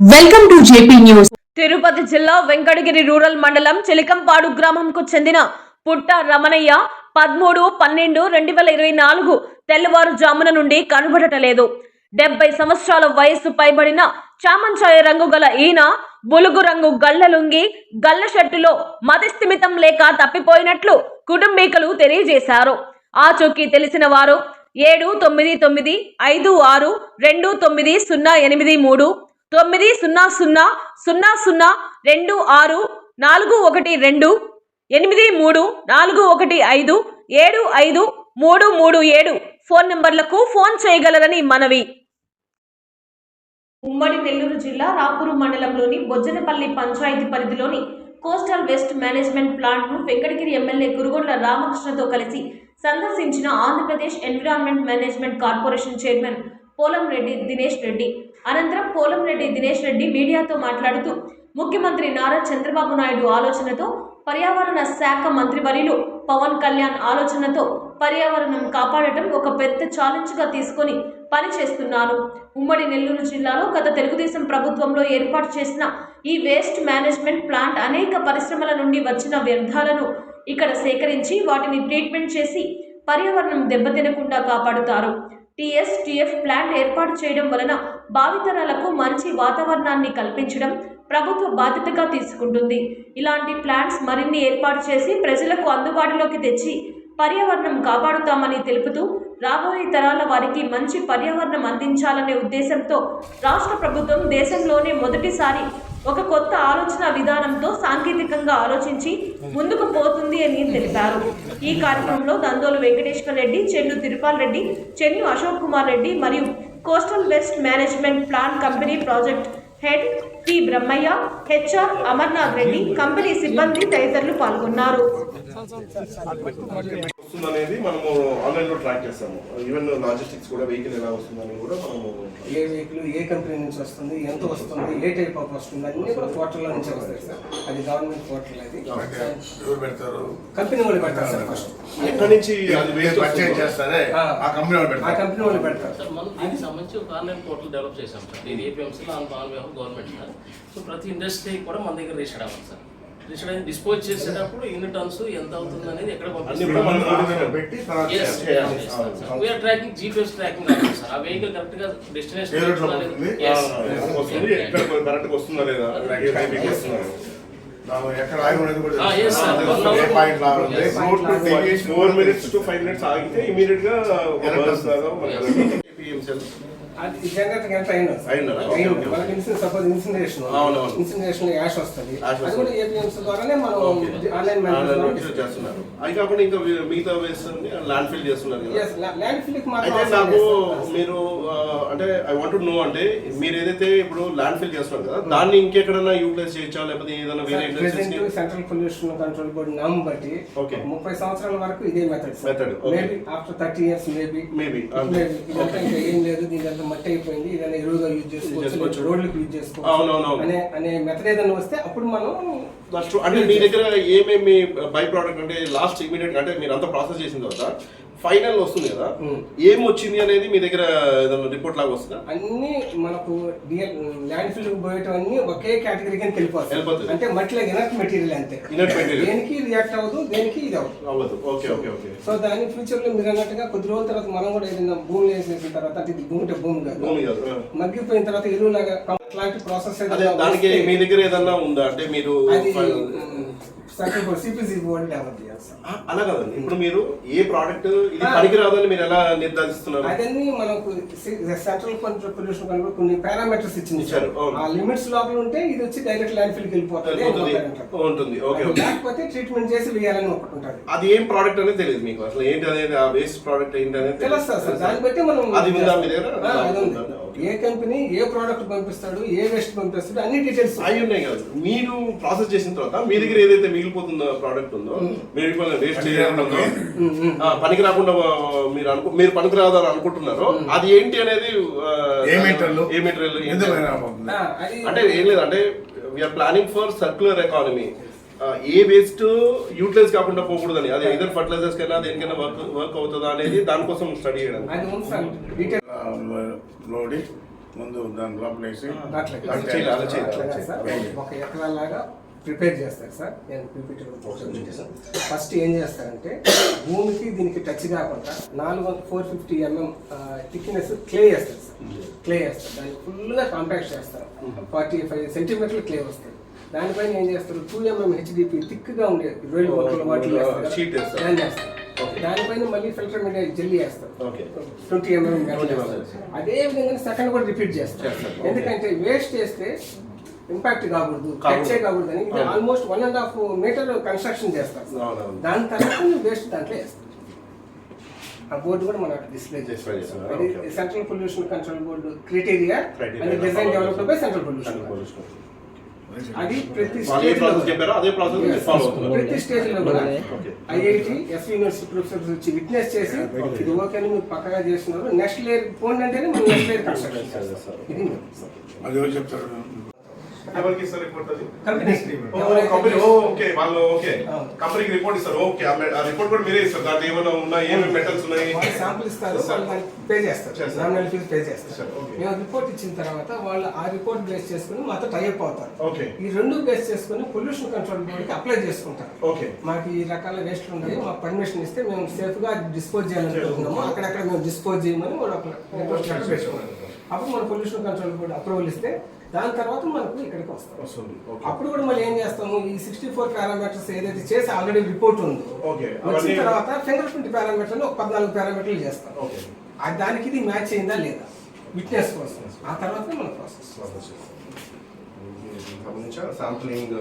Welcome to JP news. Tirupati జిల్లా Venkatagiri rural మండలం చిలికంపాడు గ్రామంకు చెందిన పుట్ట రమణయ్య పదమూడు పన్నెండు రెండు వేల ఇరవై నాలుగు తెల్లవారుజామున నుండి కనబడటలేదు. డెబ్బై సంవత్సరాల వయస్సు పైబడిన చామంచాయ రంగు గల ఈయన బులుగు రంగు గళ్ళ లుంగి గళ్ళ షర్టులో మతిస్థిమితం లేక తప్పిపోయినట్లు కుటుంబీకులు తెలియజేశారు. ఆచూకీ తెలిసిన వారు ఏడు తొమ్మిది తొమ్మిది ఐదు ఆరు రెండు తొమ్మిది సున్నా ఎనిమిది మూడు తొమ్మిది సున్నా సున్నా సున్నా సున్నా రెండు ఆరు నాలుగు ఒకటి రెండు ఎనిమిది మూడు నాలుగు ఒకటి ఐదు ఏడు ఐదు మూడు మూడు ఏడు ఫోన్ నంబర్లకు ఫోన్ చేయగలరని మనవి. ఉమ్మడి నెల్లూరు జిల్లా రాపూరు మండలంలోని బొజ్జనపల్లి పంచాయతీ పరిధిలోని కోస్టల్ వెస్ట్ మేనేజ్మెంట్ ప్లాంట్ను వెంకటగిరి ఎమ్మెల్యే కురుగొండ్ల రామకృష్ణతో కలిసి సందర్శించిన Andhra Pradesh environment management corporation chairman Polamreddy Dinesh Reddy. అనంతరం పోలంరెడ్డి దినేష్ రెడ్డి మీడియాతో మాట్లాడుతూ ముఖ్యమంత్రి నారా చంద్రబాబు నాయుడు ఆలోచనతో పర్యావరణ శాఖ మంత్రివర్యులు పవన్ కళ్యాణ్ ఆలోచనతో పర్యావరణం కాపాడటం ఒక పెద్ద ఛాలెంజ్గా తీసుకొని పనిచేస్తున్నారు. ఉమ్మడి నెల్లూరు జిల్లాలో గత తెలుగుదేశం ప్రభుత్వంలో ఏర్పాటు చేసిన ఈ వేస్ట్ మేనేజ్మెంట్ ప్లాంట్ అనేక పరిశ్రమల నుండి వచ్చిన వ్యర్థాలను ఇక్కడ సేకరించి వాటిని ట్రీట్మెంట్ చేసి పర్యావరణం దెబ్బతినకుండా కాపాడుతారు. టీఎస్టీఎఫ్ ప్లాంట్ ఏర్పాటు చేయడం వలన భావితరాలకు మంచి వాతావరణాన్ని కల్పించడం ప్రభుత్వ బాధ్యతగా తీసుకుంటుంది. ఇలాంటి ప్లాంట్స్ మరిన్ని ఏర్పాటు చేసి ప్రజలకు అందుబాటులోకి తెచ్చి పర్యావరణం కాపాడుతామని తెలుపుతూ రాబోయే తరాల వారికి మంచి పర్యావరణం అందించాలనే ఉద్దేశంతో రాష్ట్ర ప్రభుత్వం దేశంలోనే మొదటిసారి ఒక కొత్త ఆలోచన విధానంతో సాంకేతికంగా ఆలోచించి ముందుకు పోతుంది అని తెలిపారు. ఈ కార్యక్రమంలో దందోలు వెంకటేశ్వర రెడ్డి చెన్ను తిరుపాల్ రెడ్డి చెన్ను అశోక్ కుమార్ రెడ్డి మరియు coastal waste management plan company project head P Brahmaiah HR Amarnath Reddy company సిబ్బంది తదితరులు పాల్గొన్నారు. వస్తుంది అనేది మనము ఆన్లైన్లో ట్రాక్ చేస్తాము ఈవెన్ లాజిస్టిక్స్ కూడా వెహికల్ ఎలా వస్తుందని కూడా మనము ఏ వెహికల్ ఏ కంపెనీ నుంచి వస్తుంది ఎంత వస్తుంది ఏ టైప్ ఆఫ్ వస్తుంది అన్ని కూడా పోర్టల్లో నుంచి వస్తాయి సార్ అది గవర్నమెంట్ పోర్టల్ అది కంపెనీ వాళ్ళు పెడతారు సార్ ఫస్ట్ ఎక్కడి నుంచి పర్చేజ్ చేస్తారే ఆ కంపెనీ వాళ్ళు ఆ పెడతారు కంపెనీ వాళ్ళు పెడతారు సార్ మనం దీనికి సంబంధించి ఒక ఆన్లైన్ పోర్టల్ డెవలప్ చేశాం సార్ దీని ఏపీఎంసీలో ఆన్ గవర్నమెంట్ సార్ సో ప్రతి ఇండస్ట్రీ కూడా మన దగ్గర రిజిస్టర్ అవ్వాలి సార్ అయ్యి డిస్పోజ్ చేసేటప్పుడు ఎన్ని టన్స్ ఎంత అవుతుంది అనేది ఎక్కడ. We are tracking GPS tracking sir. ఆ వెహికల్ కరెక్ట్గా డెస్టినేషన్? వస్తుంది? ఎక్కడ కరెక్ట్ వస్తుందా లేదా? ఎక్కడ ఆగి ఉన్నది కూడా yes, sir. తెలుస్తుంది. ఏ పాయింట్ లా ఉంది? Yes. Road to deviation four minutes to five minutes ఆగితే ఇమీడియట్గా జనరేటర్ ఎంత అయినా? Okay. Okay. Suppose incineration. Incineration ash వస్తుంది అది వస్తుంది. కూడా ఏపీఎంసీ ద్వారానే మనం ఓకే. ఆన్లైన్లో చేస్తున్నారు అది కాకుండా ఇంకా మిగతా వేస్ట్ ల్యాండ్ ఫిల్ చేస్తున్నారు ల్యాండ్ ఫిల్ అయితే నాకు. మీరు అంటే ఐ వాంట్ నో అంటే మీరు ఏదైతే ఇప్పుడు ల్యాండ్ ఫిల్ చేస్తున్నారు కదా దాన్ని ఇంకెక్కడన్నా యూటిలైజ్ చేయొచ్చా లేకపోతే ఏదైనా వేరే సెంట్రల్ పొల్యూషన్ కంట్రోల్ బోర్డు నామ్ బట్టి Okay. ముప్పై సంవత్సరాల వరకు ఇదే method okay. Maybe after thirty years maybe ఇంకా ఏం లేదు దీని మట్టి అయిపోయింది ఇదైనా ఎరువుగా యూజ్ చేసుకోవచ్చు. రోడ్లకు యూజ్ చేసుకోవచ్చు. అనే అనే మెథడ్ ఏదైనా వస్తే అప్పుడు మనం అంటే మీ దగ్గర ఏమేమి బై ప్రోడక్ట్ అంటే లాస్ట్ ఇమీడియట్ అంటే మీరు అంతా ప్రాసెస్ చేసిన తర్వాత ఫైనల్ వస్తుంది కదా. Hmm. ఏం వచ్చింది అనేది మీ దగ్గర రిపోర్ట్ లాగా వస్తుందా? అన్ని మనకు ల్యాండ్ ఫిల్ పోయటం అన్ని ఒకే కేటగిరీ కింద వెళ్ళిపోతుంది. అంటే మట్టిలో ఇనర్ట్ మెటీరియల్ అంతే. Inert material. దేనికి రియాక్ట్ అవ్వదు దేనికి ఇది అవ్వదు. అవ్వదు. Okay okay okay. సో దాని ఫ్యూచర్లో మీరు అన్నట్టుగా కొద్ది రోజుల తర్వాత మనం కూడా ఏదైనా భూమి వేసేసిన తర్వాత అంటే ఇది భూమి అంటే భూమి కాదు. మగ్గిపోయిన తర్వాత ఎరువులాగా అట్లాంటి ప్రాసెస్ దానికి మీ దగ్గర ఏదన్నా ఉందా? అంటే మీరు అలా కదండి. ఇప్పుడు మీరు ఏ ప్రోడక్ట్ ఇది పనికిరాదని మీరు ఎలా నిర్ధారిస్తున్నారు? అదన్నీ మనకు సెంట్రల్ పొల్యూషన్ కంట్రోల్ కొన్ని పారామీటర్స్ ఇచ్చింది ఇచ్చారు. ఆ లిమిట్స్ లోపల ఉంటే ఇది వచ్చి డైరెక్ట్ ల్యాండ్ ఫిల్ వెళ్ళిపోతుంది. ఉంటుంది. ఓకే లేకపోతే ట్రీట్మెంట్ చేసి వేయాలని ఒకటి ఉంటుంది. అది ఏం ప్రోడక్ట్ అనేది తెలియదు మీకు. అసలు ఏంటి అనేది ఆ వేస్ట్ ప్రోడక్ట్ ఏంటి అనేది. తెలుస్తుంది సార్ దాన్ని బట్టి మనం అది ఉందా మీ దగ్గర? ఏ కంపెనీ ఏ ప్రోడక్ట్ పంపిస్తాడు ఏ వేస్ట్ పంపిస్తాడు అన్ని డీటెయిల్స్ అవి ఉన్నాయి కదా. మీరు ప్రాసెస్ చేసిన తర్వాత మీ దగ్గర ఏదైతే మిగిలిపోతుందో ప్రోడక్ట్ ఉందో మీరు వేస్ట్ చేయకుండా పనికి రాకుండా మీరు అనుకు మీరు పనికి రాదని అనుకుంటున్నారో అది ఏంటి అనేది ఏ మెటీరియల్ ఏ మెటీరియల్ అంటే ఏం లేదు అంటే we are planning for circular economy A waste utilise కాకుండా పోకూడదని. అది ఇదర్ ఫర్టిలైజర్స్ కైనా దేనికైనా వర్క్ వర్క్ అవుతుందా అనేది దానికోసం స్టడీ చేయడం. ನೋಡಿ ముందు దాని లోపల వేసి ఒక ఎకరాలాగా ప్రిపేర్ చేస్తారు సార్. నేను పీపీటీ ఫస్ట్ ఏం చేస్తారంటే భూమికి దీనికి టచ్ కాకుండా నాలుగు వందల four fifty mm thickness clay వేస్తారు సార్. క్లే వేస్తారు. దాన్ని ఫుల్గా కాంపాక్ట్ చేస్తారు. ఫార్టీ ఫైవ్ సెంటీమీటర్లు క్లే వస్తుంది. దానిపైన ఏం చేస్తారు? టూ ఎంఎం హెచ్డిపి థిక్గా ఉండే రొయ్యలు మొక్కలు వాటిలో. దాన్ని వేస్తారు. దానిపైన మళ్ళీ ఫిల్టర్ మీడియా జెల్లీ వేస్తారు ఓకే ట్వంటీ ఎంఎం 20. అదే విధంగా సెకండ్ కూడా రిపీట్ చేస్తారు చేస్తారు. ఎందుకంటే వేస్ట్ చేస్తే ఇంపాక్ట్ కాకూడదు. టచ్ కాకూడదు అని almost one and half meter construction చేస్తారు. దాని తర్వాత వేస్ట్ దాంట్లో వేస్తారు ఆ బోర్డు కూడా మనం డిస్ప్లే చేస్తాం. చేస్తాం. Central pollution control board criteria design developed by central pollution అది ప్రతి చెప్పారో అదే ప్రాసెస్ ఫాలో ప్రతి స్టేజ్లో కూడా. ఐఐటి ఎస్ యూనివర్సిటీ ప్రొఫెసర్స్ వచ్చి విట్నెస్ చేసి ఇది ఓకే అని మీరు పక్కగా చేస్తున్నారు. నెక్స్ట్ లేయర్ పోండి అంటేనే మనం నెక్స్ట్ లేయర్ ఇది అది చెప్తారు? ఎవరికి ఇస్తారు రిపోర్ట్ అది? కంపెనీ ఓ, ఓకే. వాళ్ళు ఓకే. కంపెనీకి రిపోర్ట్ ఇస్తారు. ఓకే ఆ రిపోర్ట్ కూడా మీరే ఇస్తారు. దాంట్లో ఏమైనా ఉన్నాయి? ఏమేమి మెటల్స్ ఉన్నాయి? శాంపుల్ ఇస్తారు. పే చేస్తారు. నామినల్ ఫీజు పే చేస్తారు. సరే, ఓకే. మేము రిపోర్ట్ ఇచ్చిన తర్వాత వాళ్ళు ఆ రిపోర్ట్ బేస్ చేసుకుని మాతో టైప్ అవుతారు. ఓకే. ఈ రెండు బేస్ చేసుకుని పొల్యూషన్ కంట్రోల్ బోర్డుకి అప్లై చేసుకుంటారు. ఓకే. మాకు ఈ రకాల వేస్ట్లు ఉన్నాయి. మాకు పర్మిషన్ ఇస్తే మేము సేఫ్గా డిస్పోజ్ చేయాలనుకుంటున్నాము అక్కడక్కడ మేము డిస్పోజ్ చేయమని వాళ్ళు ఒక రిపోర్ట్ లెటర్ పెట్టుకున్నాం అప్పుడు మన పొల్యూషన్ కంట్రోల్ బోర్డు అప్రూవల్ ఇస్తే దాని తర్వాత మనకు ఇక్కడికి వస్తాం. వస్తుంది. అప్పుడు కూడా మళ్ళీ ఏం చేస్తాము? ఈ సిక్స్టీ ఫోర్ పారామీటర్స్ ఏదైతే చేసి ఆల్రెడీ రిపోర్ట్ ఉందో ఓకే. వచ్చిన తర్వాత ఫింగర్ ప్రింట్ పారామీటర్లు ఒక పద్నాలుగు పారామీటర్లు చేస్తాం. దానికి ఇది మ్యాచ్ అయిందా లేదా? విట్నెస్ కోసం. ఆ తర్వాత మన ప్రాసెస్ సంబంధించిన శాంప్లింగ్